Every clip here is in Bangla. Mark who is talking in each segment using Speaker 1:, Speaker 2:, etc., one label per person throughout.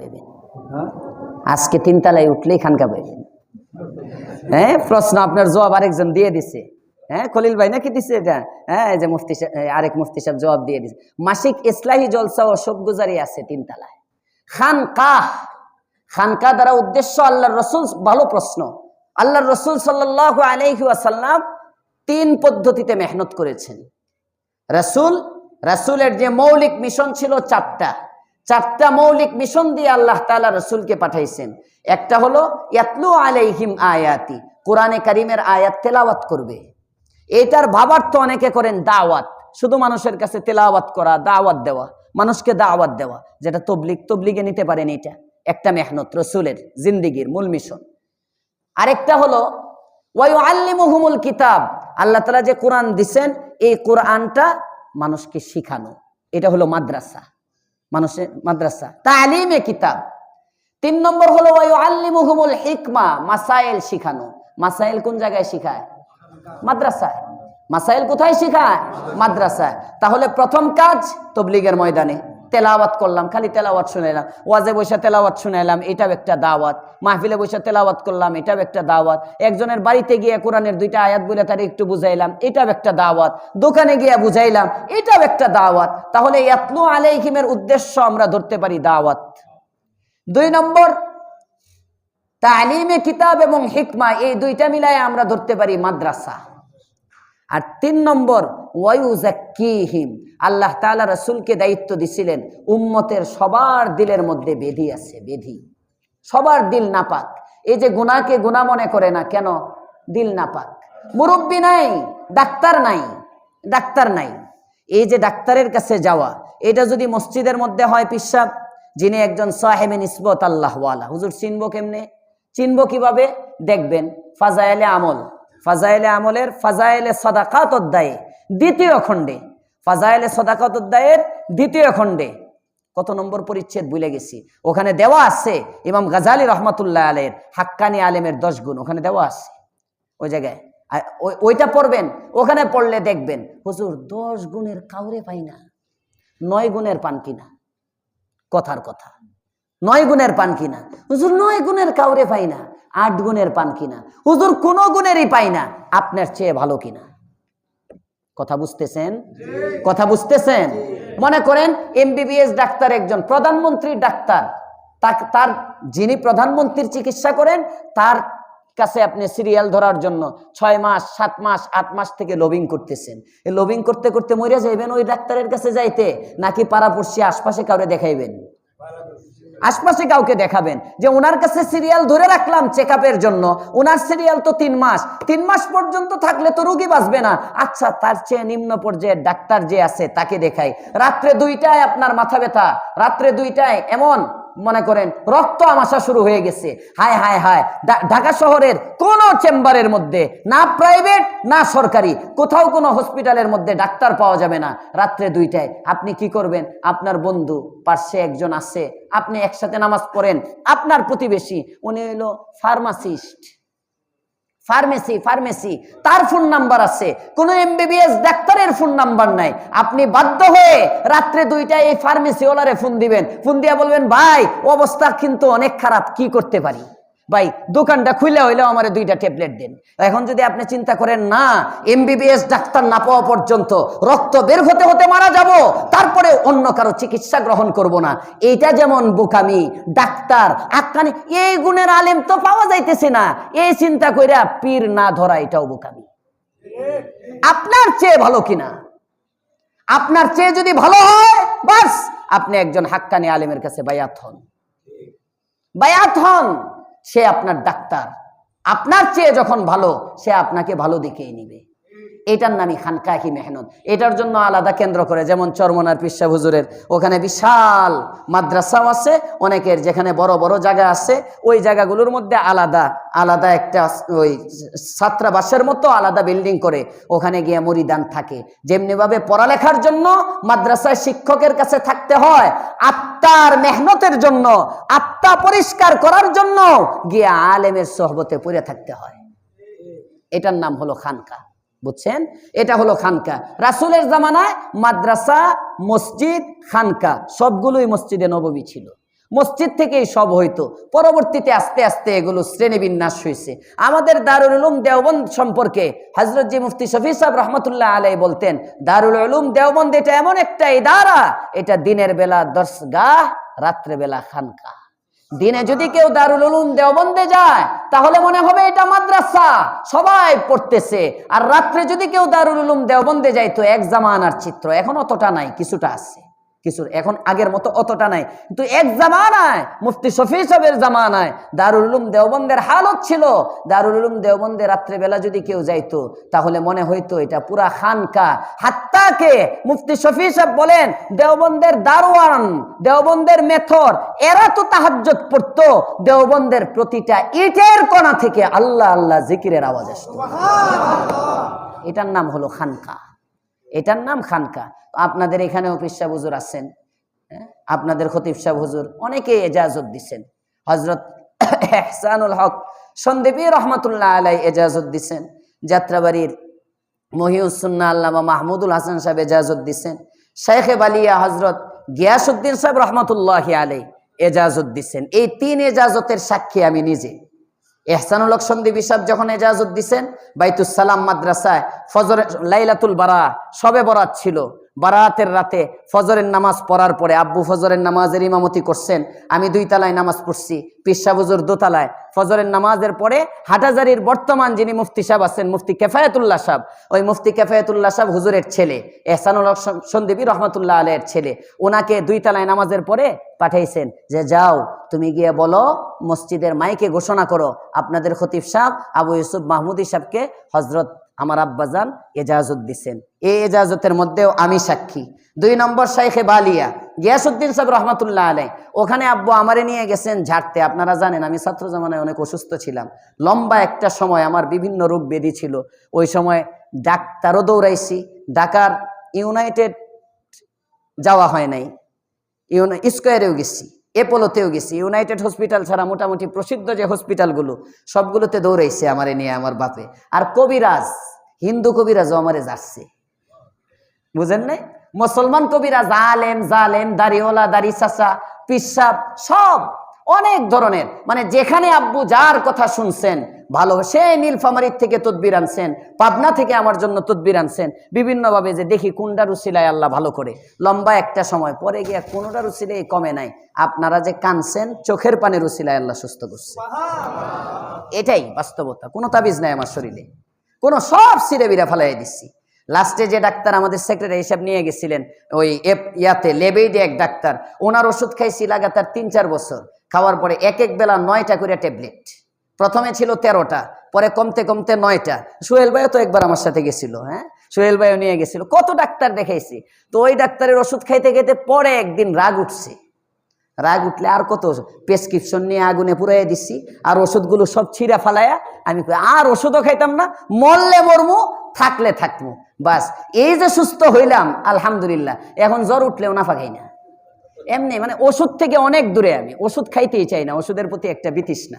Speaker 1: পাইবেন। আজকে তিনতলায় উঠলেই খানকা পাইবেন। হ্যাঁ প্রশ্ন আপনার জবাব আরেকজন দিয়ে দিছে। হ্যাঁ খলিল ভাই নাকি দিছে এটা? হ্যাঁ এই যে মুফতি সাহেব- আরেক মুফতি সাহেব জবাব দিয়ে দিছে। মাসিক ইসলাহি জলসা ও সব গুজারি আছে তিনতলায়। খানকাহ খানকা দ্বারা উদ্দেশ্য আল্লাহর রসুল ভালো প্রশ্ন। আল্লাহর রসুল সাল্লাহ আলাইহি ওয়াসাল্লাম তিন পদ্ধতিতে মেহনত করেছেন। রাসূল রাসূলের যে মৌলিক মিশন ছিল চারটা। চারটা মৌলিক মিশন দিয়ে আল্লাহ তাআলা রসুলকে পাঠাইছেন। একটা হলো, ইয়াতলু আলাইহিম আয়াতি, কোরআনে কারিমের আয়াত তেলাওয়াত করবে। এটার ভাবার্থ অনেকে করেন দাওয়াত, শুধু মানুষের কাছে তেলাওয়াত করা, দাওয়াত দেওয়া, মানুষকে দাওয়াত দেওয়া, যেটা তবলিগ, তবলিগে নিতে পারেন এটা। একটা মেহনত, রসুলের জিন্দিগির মূল মিশন। আরেকটা হলো ওয়াই আল্লি আল্লিমুহুমুল কিতাব, আল্লাহ তালা যে কোরআন দিছেন, এই কোরআনটা মানুষকে শিখানো। এটা হলো মাদ্রাসা। মানুষের মাদ্রাসা। তালিমে কিতাব। তিন নম্বর হলো আল্লিমুহুমুল হিকমা, মাসাইল শিখানো। মাসাইল কোন জায়গায় শিখায়? মাদ্রাসায়। মাসাইল কোথায় শিখায়? মাদ্রাসায়। তাহলে প্রথম কাজ তবলিগের ময়দানে। তেলাওয়াত করলাম, খালি তেলাওয়াত শুনাইলাম, ওয়াজে বসে তেলাওয়াত শুনাইলাম, এটাও একটা দাওয়াত। মাহফিলে বসে তেলাওয়াত করলাম, এটাও একটা দাওয়াত। একজনের বাড়িতে গিয়ে কোরআনের দুইটা আয়াত বলে তার একটু বুঝাইলাম, এটাও একটা দাওয়াত। দোকানে গিয়ে বুঝাইলাম, এটাও একটা দাওয়াত। তাহলে ইয়াতলু আলাইহিমের উদ্দেশ্য আমরা ধরতে পারি দাওয়াত। দুই নম্বর, তালিমে কিতাব এবং হিকমা, এই দুইটা মিলায় আমরা ধরতে পারি মাদ্রাসা। আর তিন নম্বর ওয়াইউজাক্কিহিম আল্লাহ তাআলা রসুলকে দায়িত্ব দিছিলেন, উম্মতের সবার দিলের মধ্যে বেধি আছে, বেধি। সবার দিল নাপাক। এই যে গুনাহকে গুনাহ মনে করে না কেন? দিল নাপাক। মুরব্বী নাই, ডাক্তার নাই ডাক্তার নাই। এই যে ডাক্তারের কাছে যাওয়া, এটা যদি মসজিদের মধ্যে হয় পিসাব, যিনি একজন সাহেবে নিসবত আল্লাহওয়ালা। হুজুর, চিনবো কেমনে? চিনব কীভাবে? দেখবেন ফাজায়ালে আমল। ফাজাইলে আমলের, ফাজাইলে সদাকাত অধ্যায়ে, দ্বিতীয় খণ্ডে। ফাজাইলে সদাকাত অধ্যায়ের দ্বিতীয় খণ্ডে। কত নম্বর পরিচ্ছেদ ভুলে গেছি। ওখানে দেওয়া আছে, ইমাম গাজালি রহমতুল্লাহ আলের হাক্কানি আলেমের দশ গুণ, ওখানে দেওয়া আছে। ওই জায়গায়। ওইটা পড়বেন, ওখানে পড়লে দেখবেন, হুজুর দশ গুণের কাউরে পাই না। নয় গুণের পান কিনা কথার কথা। নয় গুণের পান কিনা হুজুর নয় গুণের কাউরে পাই না। আট গুণের পান কিনা? হুজুর কোনো গুণেরই পাই না। আপনার চেয়ে ভালো কিনা? কথা বুঝতেছেন? কথা বুঝতেছেন? মনে করেন এমবিবিএস ডাক্তার একজন প্রধানমন্ত্রীর ডাক্তার। তার যিনি প্রধানমন্ত্রীর চিকিৎসা করেন তার কাছে আপনি সিরিয়াল ধরার জন্য ছয় মাস সাত মাস আট মাস থেকে লবিং করতেছেন। এই লবিং করতে করতে মরে যাইবেন ওই ডাক্তারের কাছে যাইতে নাকি পাড়াপড়শি আশপাশে কাউরে দেখাইবেন? আশপাশে কাউকে দেখাবেন যে ওনার কাছে সিরিয়াল ধরে রাখলাম চেক জন্য। ওনার সিরিয়াল তো তিন মাস। তিন মাস পর্যন্ত থাকলে তো রুগী বাঁচবে না। আচ্ছা তার চেয়ে নিম্ন পর্যায়ের ডাক্তার যে আছে তাকে দেখাই। রাত্রে দুইটায় আপনার মাথা ব্যথা। রাত্রে দুইটায়, এমন। মনে করেন, রক্ত আমাশা শুরু হয়ে গেছে। হায় হায় হায় ঢাকা শহরের কোনো চেম্বারের মধ্যে, না প্রাইভেট, না সরকারি, কোথাও কোনো হসপিটালের মধ্যে ডাক্তার পাওয়া যাবে না রাত্রে দুইটায়। আপনি কি করবেন? আপনার বন্ধু পার্শ্বে একজন আছে, আপনি একসাথে নামাজ পড়েন, আপনার প্রতিবেশী, উনি হলো ফার্মাসিস্ট ফার্মেসি ফার্মেসি তার ফোন নাম্বার আছে। কোনো এমবিবিএস ডাক্তারের ফোন নাম্বার নাই। আপনি বাধ্য হয়ে রাত্রে দুইটায় এই ফার্মেসি ওলারে ফোন দিবেন। ফোন দিয়ে বলবেন, ভাই, অবস্থা কিন্তু অনেক খারাপ, কি করতে পারি? ভাই, দোকানটা খুলে হইলেও আমার দুইটা ট্যাবলেট দেন। এখন যদি আপনি চিন্তা করেন, না এমবিবিএস ডাক্তার না পাওয়া পর্যন্ত রক্ত বের হতে হতে মারা যাব, তারপরে অন্য কারও চিকিৎসা গ্রহণ করব না। এইটা যেমন বোকামি, ডাক্তার আক্কানি এই গুণের আলেম তো পাওয়া যাইতেছে না। এই চিন্তা কইরা পীর না ধরা এটাও বোকামি। আপনার চেয়ে ভালো কিনা? আপনার চেয়ে যদি ভালো হয়, বাস, আপনি একজন হাক্কানি আলেমের কাছে বায়াত হন। বায়াত হন। সে আপনার ডাক্তার। আপনার চেয়ে যখন ভালো সে আপনাকে ভালো দেখেই নিবে। এটার নামই খানকাহি মেহনত। এটার জন্য আলাদা কেন্দ্র করে, যেমন চরমনার পিসা হুজুরের, ওখানে বিশাল মাদ্রাসাও আছে, অনেকের যেখানে বড় বড় জায়গা আছে, ওই জায়গাগুলোর মধ্যে আলাদা আলাদা একটা ওই ছাত্রাবাসের মতো আলাদা বিল্ডিং করে ওখানে গিয়ে মরিদান থাকে। যেমনিভাবে পড়ালেখার জন্য মাদ্রাসায় শিক্ষকের কাছে থাকতে হয়, আত্মার মেহনতের জন্য, আত্মা পরিষ্কার করার জন্য গিয়ে আলেমের সহবতে পড়ে থাকতে হয়। এটার নাম হলো খানকা। বুঝছেন? এটা হলো খানকা। রাসুলের জামানায় মাদ্রাসা, মসজিদ, খানকা, সবগুলোই মসজিদে নববী ছিল। মসজিদ থেকেই সব হইতো। পরবর্তীতে আস্তে আস্তে এগুলো শ্রেণীবিন্যাস হয়েছে আমাদের দারুল উলুম দেওবন্দ সম্পর্কে হজরত জি মুফতি শফি সাহেব রহমতুল্লাহ আলাই বলতেন, দারুল উলুম দেওবন্দ এটা এমন একটা ইদারা, এটা দিনের বেলা দর্শগাহ রাত্রে বেলা খানকা। দিনে যদি কেউ দারুল উলুম দেওবন্দে যায়, তাহলে মনে হবে এটা মাদ্রাসা। সবাই পড়তেছে। আর রাত্রে যদি কেউ দারুল উলুম দেওবন্দে যায় তো এক জামানার চিত্র। এখন অতটা নাই, কিছুটা আছে। কিছু এখন আগের মতো অতটা নাই। কিন্তু এক জামানায় মুফতি শফি সাহেবের জামানায় দারুল উলুম দেওবন্দের হালত ছিল। দারুল উলুম দেওবন্দে রাত্রেবেলা যদি কেউ যাইতো তাহলে মনে হইতো এটা পুরা খানকা। হাত্তাকে মুফতি শফি সাহেব বলেন দেওবন্দের দারোয়ান দেওবন্দের মেথর এরা তো তাহাজ্জত পড়তো। দেওবন্দের প্রতিটা ইটের কণা থেকে আল্লাহ আল্লাহ জিকিরের আওয়াজ আসতো। এটার নাম হলো খানকা। এটার নাম খানকা। আপনাদের এখানেও পিসা হুজুর আছেন হ্যাঁ? আপনাদের খতিব সাহ হুজুর অনেকে এজাজত দিছেন। হজরত এহসানুল হক সন্দীপী রহমতুল্লাহ আলাই এজাজত দিছেন। যাত্রাবাড়ির মহিউসুন্না আল্লামা মাহমুদুল হাসান সাহেব এজাজত দিছেন। শেখে বালিয়া হজরত গিয়াসুদ্দিন সাহেব রহমতুল্লাহ আলাই এজাজত দিছেন। এই তিন এজাজতের সাক্ষী আমি নিজে। এহসানুল হক সন্দীপ সাহেব যখন এজাজত দিচ্ছেন বাইতুসালাম মাদ্রাসায় ফজর লাইলাতুল বারা সবে বরাত ছিল। বারাতের রাতে ফজরের নামাজ পড়ার পরে আব্বু ফজরের নামাজের ইমামতি করছেন, আমি দুই তালায় নামাজ পড়ছি, পিসা বুজুর দোতলায় ফজরের নামাজের পরে হাটাজারির বর্তমান যিনি মুফতি সাহেব আছেন, মুফতি কেফায়েতুল্লাহ সাহেব, ওই মুফতি কেফায়েতুল্লাহ সাহেব হুজুরের ছেলে, এহসানুল সন্দীপী রহমতুল্লাহ আলের ছেলে ওনাকে দুই তালায় নামাজের পরে পাঠাইছেন যে, যাও, তুমি গিয়ে বলো, মসজিদের মাইকে ঘোষণা করো, আপনাদের খতিব সাহেব আবু ইউসুফ মাহমুদি সাহেবকে হজরত আমার আব্বাজান এজাজত দিচ্ছেন এই এজাজতের মধ্যেও আমি সাক্ষী। দুই নম্বর শাইখে বালিয়া গিয়াসুদ্দিন সাহেব রহমতুল্লাহ আলাই। ওখানে আব্বু আমারে নিয়ে গেছেন ঝাড়তে। আপনারা জানেন, আমি ছাত্র জামানায় অনেক অসুস্থ ছিলাম। লম্বা একটা সময় আমার বিভিন্ন রোগ বেদি ছিল। ওই সময় ডাক্তারও দৌড়াইছি। ঢাকার ইউনাইটেড যাওয়া হয় নাই। ইউনা স্কোয়ারেও গেছি। এপোলোতেও গেছি। ইউনাইটেড হসপিটাল ছাড়া মোটামুটি প্রসিদ্ধ যে হসপিটালগুলো, সবগুলোতে দৌড়াইছে আমারে নিয়ে আমার বাপে। আর কবিরাজ, হিন্দু কবিরাজও আমারে যাচ্ছে। বুঝেন নাই? মুসলমান কবিরাজ, আলেম, জালেম, দাড়িওয়ালা, দাড়ি চাচা, পিসাব, সব অনেক ধরনের। মানে যেখানে আব্বু যার কথা শুনছেন, ভালো, সে নীলফামারির থেকে তদবির আনছেন, পাবনা থেকে আমার জন্য তদবির আনছেন, বিভিন্নভাবে যে দেখি কোনটা রুসিলায় আল্লাহ ভালো করে। লম্বা একটা সময় পরে গিয়া কোনোটা রুসিলাই কমে নাই। আপনারা যে কানছেন, চোখের পানে রুসিলায় আল্লাহ সুস্থ করছে। এটাই বাস্তবতা। কোনো তাবিজ নাই আমার শরীরে। কোনো সব সিরে বিরা ফেলাই দিচ্ছি। লাস্টে যে ডাক্তার আমাদের সেক্রেটারি হিসাব নিয়ে গেছিলেন, ওই ইয়াতে লেবেইডে এক ডাক্তার। ওনার ওষুধ খাইছি লাগাতার তিন চার বছর। খাওয়ার পরে এক এক বেলা নয়টা করে ট্যাবলেট। প্রথমে ছিল তেরোটা, পরে কমতে কমতে নয়টা। সোহেল ভাইও তো একবার আমার সাথে গেছিল হ্যাঁ? সোহেল ভাইও নিয়ে গেছিল। কত ডাক্তার দেখাইছি। তো ওই ডাক্তারের ওষুধ খাইতে খাইতে পরে একদিন রাগ উঠছে। রাগ উঠলে আর কত প্রেসক্রিপশন নিয়ে আগুনে পুরাইয়া দিচ্ছি আর ওষুধগুলো সব ছিঁড়া ফালাইয়া আমি আর ওষুধও খাইতাম না, মরলে মরমু, থাকলে থাকমু। বাস, এই যে সুস্থ হইলাম, আলহামদুলিল্লাহ। এখন জ্বর উঠলেও নাফা খাই না। এমনি মানে ওষুধ থেকে অনেক দূরে আমি। ওষুধ খাইতেই চাই না, ওষুধের প্রতি একটা বিতৃষ্ণা।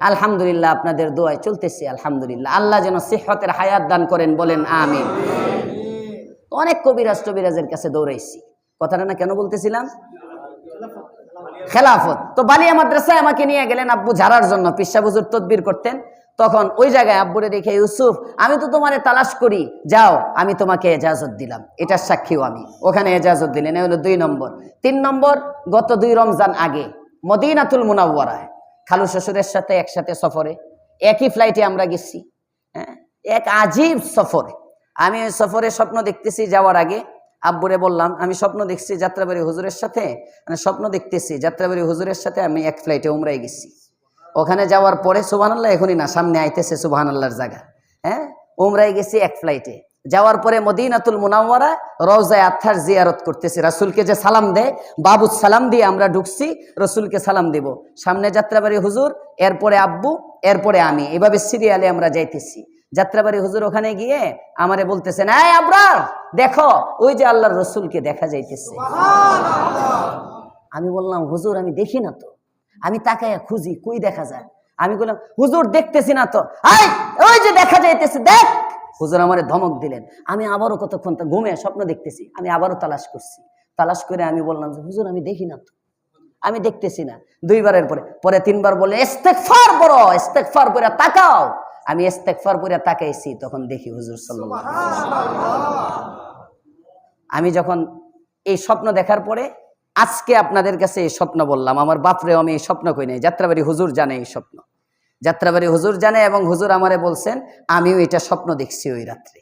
Speaker 1: আলহামদুলিল্লাহ আপনাদের দোয়ায় চলতেছি, আলহামদুলিল্লাহ। আল্লাহ যেন সিহতের হায়াত দান করেন, বলেন আমিন। অনেক কবিরাজ টবিরাজের কাছে দৌড়াইছি। কথাটা না কেন বলতেছিলাম? খেলাফত। তো বালিয়া মাদ্রাসায় আমাকে নিয়ে গেলেন আব্বু ঝাড়ার জন্য, পিসা বুজুর তদবির করতেন। তখন ওই জায়গায় আব্বুরে দেখে, ইউসুফ, আমি তো তোমারে তালাশ করি। যাও, আমি তোমাকে এজাজত দিলাম। এটার সাক্ষীও আমি। ওখানে এজাজত দিলেন। এ হলো দুই নম্বর। তিন নম্বর, গত দুই রমজান আগে মদিনাতুল মুনাওয়ারায় খালু শ্বশুরের সাথে একসাথে সফরে। একই ফ্লাইটে আমরা গেছি। হ্যাঁ? এক আজীব সফরে। আমি ওই সফরে স্বপ্ন দেখতেছি যাওয়ার আগে। আব্বুরে বললাম, আমি স্বপ্ন দেখছি যাত্রাবাড়ি হুজুরের সাথে। মানে স্বপ্ন দেখতেছি যাত্রাবাড়ি হুজুরের সাথে আমি এক ফ্লাইটে উমরাই গেছি। ওখানে যাওয়ার পরে সুবাহ আল্লাহ এখনই না সামনে আইতেছে সুবাহ আল্লাহর জায়গা। হ্যাঁ? উমরাই গেছি এক ফ্লাইটে যাওয়ার পরে মদিনাতুল মুনাওয়ারা রওজায় আত্মার জিয়ারত করতেছি। রাসুলকে যে সালাম দেয় বাবুর সালাম দিয়ে আমরা ঢুকছি রসুলকে সালাম দিব। সামনে যাত্রাবাড়ি হুজুর এরপরে আব্বু এরপরে আমি। এভাবে সিরিয়ালে আমরা যাইতেছি। যাত্রাবাড়ি হুজুর ওখানে গিয়ে আমারে বলতেছেন এই আবরার দেখো ওই যে আল্লাহর রসুলকে দেখা যাইতেছে। আমি বললাম হুজুর আমি দেখি না তো। আমি তাকায় খুঁজি, কই দেখা যায়? আমি বললাম, হুজুর, দেখতেছি না তো। আই, ওই যে দেখা যাইতেছে, দেখ! হুজুর আমারে ধমক দিলেন। আমি আবারও কতক্ষণ তা ঘুমে স্বপ্ন দেখতেছি, আমি আবারও তালাশ করছি। তালাশ করে আমি বললাম যে, হুজুর, আমি দেখি না তো। আমি দেখতেছি না। দুইবারের পরে পরে তিনবার বলে ইস্তেকফার করো ইস্তেকফার করে তাকাও। আমি ইস্তেকফার করে তাকাইছি, তখন দেখি হুজুর সাল্লাল্লাহু আলাইহি। আমি যখন এই স্বপ্ন দেখার পরে আজকে আপনাদের কাছে এই স্বপ্ন বললাম। আমার বাপরে আমি এই স্বপ্ন কই নাই। যাত্রাবাড়ি হুজুর জানে এই স্বপ্ন। যাত্রাবাড়ি হুজুর জানে এবং হুজুর আমারে বলছেন, আমিও এটা স্বপ্ন দেখছি ওই রাত্রে।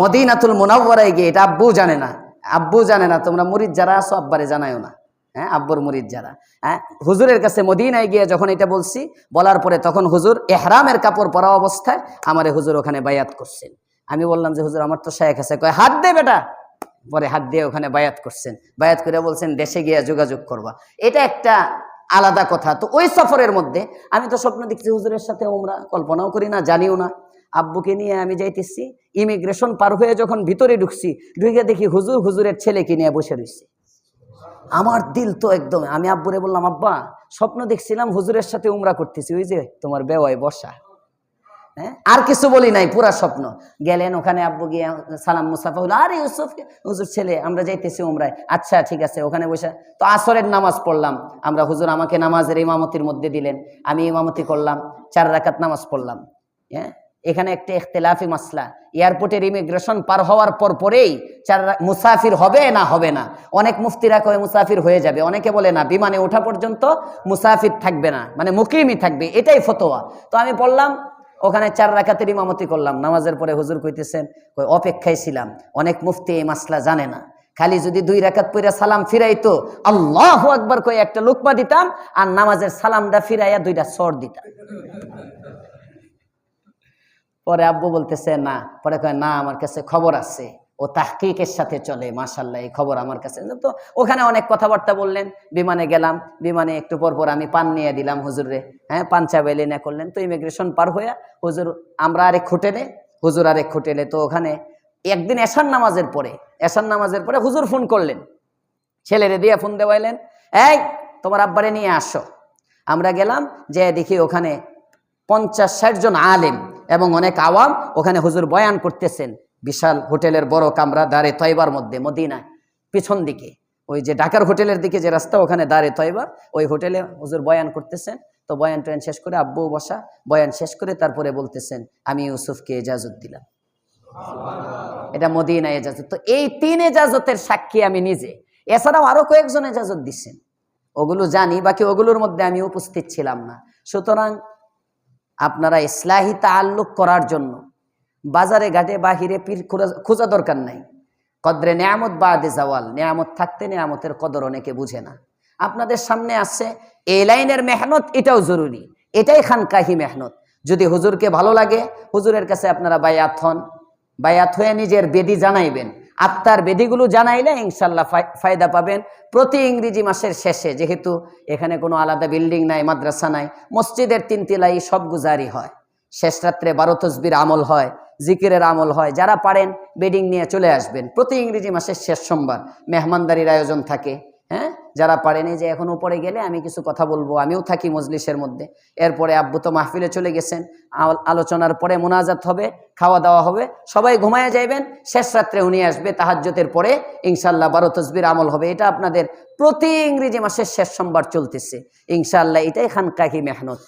Speaker 1: মদিনাতুল মোনাব্বরায় গিয়ে এটা আব্বু জানে না। আব্বু জানে না, তোমরা মুরিদ যারা আছো আব্বারে জানায়ও না। হ্যাঁ আব্বুর মুরিদ যারা। হ্যাঁ হুজুরের কাছে মদিনায় গিয়ে যখন এটা বলছি, বলার পরে তখন হুজুর এহরামের কাপড় পরা অবস্থায় আমারে হুজুর ওখানে বায়াত করছেন। আমি বললাম যে, হুজুর, আমার তো শেখ আছে। কয়, হাত দে বেটা। পরে হাত দিয়ে ওখানে বায়াত করছেন। বায়াত করে বলছেন, দেশে গিয়ে যোগাযোগ করবা। এটা একটা আলাদা কথা। তো ওই সফরের মধ্যে আমি তো স্বপ্ন দেখছি, হুজুরের সাথে ওমরা কল্পনাও করি না, জানিও না। আব্বুকে নিয়ে আমি যাইতেছি, ইমিগ্রেশন পার হয়ে যখন ভিতরে ঢুকছি, ঢুকে দেখি হুজুর হুজুরের ছেলেকে নিয়ে বসে রয়েছে আমার দিল তো একদম, আমি আব্বুরে বললাম, আব্বা, স্বপ্ন দেখছিলাম হুজুরের সাথে উমরা করতেছি, ওই যে তোমার বেওয়ায় বসা। হ্যাঁ? আর কিছু বলি নাই, পুরা স্বপ্ন। গেলেন ওখানে আব্বু গিয়ে, সালাম মুসাফা হলো আরে ইউসুফ, হুজুর ছেলে, আমরা যাইতেছি উমরায়। আচ্ছা ঠিক আছে, ওখানে বসে। তো আসরের নামাজ পড়লাম। আমরা হুজুর আমাকে নামাজের ইমামতির মধ্যে দিলেন। আমি ইমামতি করলাম, চার রাকাত নামাজ পড়লাম। হ্যাঁ? এখানে একটা ইখতলাফি মাসলা। এয়ারপোর্টের ইমিগ্রেশন পার হওয়ার পর পরেই চার মুসাফির হবে না হবে না। অনেক মুফতিরা কয়ে, মুসাফির হয়ে যাবে। অনেকে বলে, না, বিমানে ওঠা পর্যন্ত মুসাফির থাকবে না। মানে মুকিমই থাকবে, এটাই ফতোয়া। তো আমি পড়লাম ওখানে চার রাখাতের ইমামতি করলাম, নামাজের পরে হুজুর কইতেছেন, কই, অপেক্ষায় ছিলাম, অনেক মুফতি এই মাসলা জানে না। খালি যদি দুই রাখাত পইরা সালাম ফিরাইতো, আল্লাহ একবার কই একটা লুকমা দিতাম আর নামাজের সালামটা ফিরাইয়া দুইটা সর দিতাম। পরে আব্বু বলতেছে, না। পরে কয়, না, আমার কাছে খবর আছে। ও তাহকিকের সাথে চলে মাশাল্লাহ এই খবর আমার কাছে। তো ওখানে অনেক কথাবার্তা বললেন, বিমানে গেলাম, বিমানে একটু পর পর আমি পান নিয়ে দিলাম হুজুরে হ্যাঁ পান চা বেলে না করলেন। তো ইমিগ্রেশন পার হইয়া হুজুর, আমরা আরেক হোটেলে, হুজুর আরেক হোটেলে, তো ওখানে একদিন এশান নামাজের পরে এশান নামাজের পরে হুজুর ফোন করলেন। ছেলেরে দিয়ে ফোন দেওয়াইলেন, এই, তোমার আব্বারে নিয়ে আসো। আমরা গেলাম, যে দেখি ওখানে পঞ্চাশ ষাট জন আলেম এবং অনেক আওয়াম ওখানে হুজুর বয়ান করতেছেন। বিশাল হোটেলের বড় কামরা দাঁড়ে তয়বার মধ্যে মদিনায়, পিছন দিকে। ওই যে ঢাকার হোটেলের দিকে যে রাস্তা, ওখানে দাঁড়ে তয়বা ওই হোটেলে হুজুর বয়ান করতেছেন। তো বয়ান টয়ান শেষ করে আব্বু বসা, বয়ান শেষ করে তারপরে বলতেছেন, আমি ইউসুফকে এজাজত দিলাম। এটা মদিনা এজাজত। তো এই তিন এজাজতের সাক্ষী আমি নিজে। এছাড়াও আরও কয়েকজন এজাজত দিচ্ছেন ওগুলো জানি, বাকি ওগুলোর মধ্যে আমি উপস্থিত ছিলাম না। সুতরাং আপনারা ইসলাহি তাল্লুক করার জন্য বাজারে, ঘাটে, বাহিরে, পীর খোঁজা- দরকার নাই। কদরে নেয়ামত বা আদে জাওয়াল। নেয়ামত থাকতে নেয়ামতের কদর অনেকে বুঝে না। আপনাদের সামনে আসছে এই লাইনের মেহনত এটাও জরুরি। এটাই খানকাহি মেহনত। যদি হুজুরকে ভালো লাগে, হুজুরের কাছে আপনারা বায়াত হন। বায়াত হয়ে নিজের বেদি জানাইবেন। আত্মার বেদিগুলো জানাইলে ইনশাল্লাহ ফায়- ফায়দা পাবেন। প্রতি ইংরেজি মাসের শেষে, যেহেতু এখানে কোনো আলাদা বিল্ডিং নাই, মাদ্রাসা নাই, মসজিদের তিন তিলাই সব গুজারি হয়। শেষ রাত্রে বারো তসবির আমল হয়, জিকিরের আমল হয়। যারা পারেন, বেডিং নিয়ে চলে আসবেন। প্রতি ইংরেজি মাসের শেষ সোমবার মেহমানদারির আয়োজন থাকে হ্যাঁ? যারা পারেন, এই যে এখন উপরে গেলে আমি কিছু কথা বলব। আমিও থাকি মজলিসের মধ্যে। এরপরে আব্বু তো মাহফিলে চলে গেছেন। আলোচনার পরে মোনাজাত হবে, খাওয়া দাওয়া হবে। সবাই ঘুমায় যাইবেন, শেষ রাত্রে উনি আসবে তাহাজ্যতের পরে ইনশাল্লাহ বারো তসবির আমল হবে। এটা আপনাদের প্রতি ইংরেজি মাসের শেষ সোমবার চলতেছে। ইনশাল্লাহ এটাই খানকাহি মেহনত।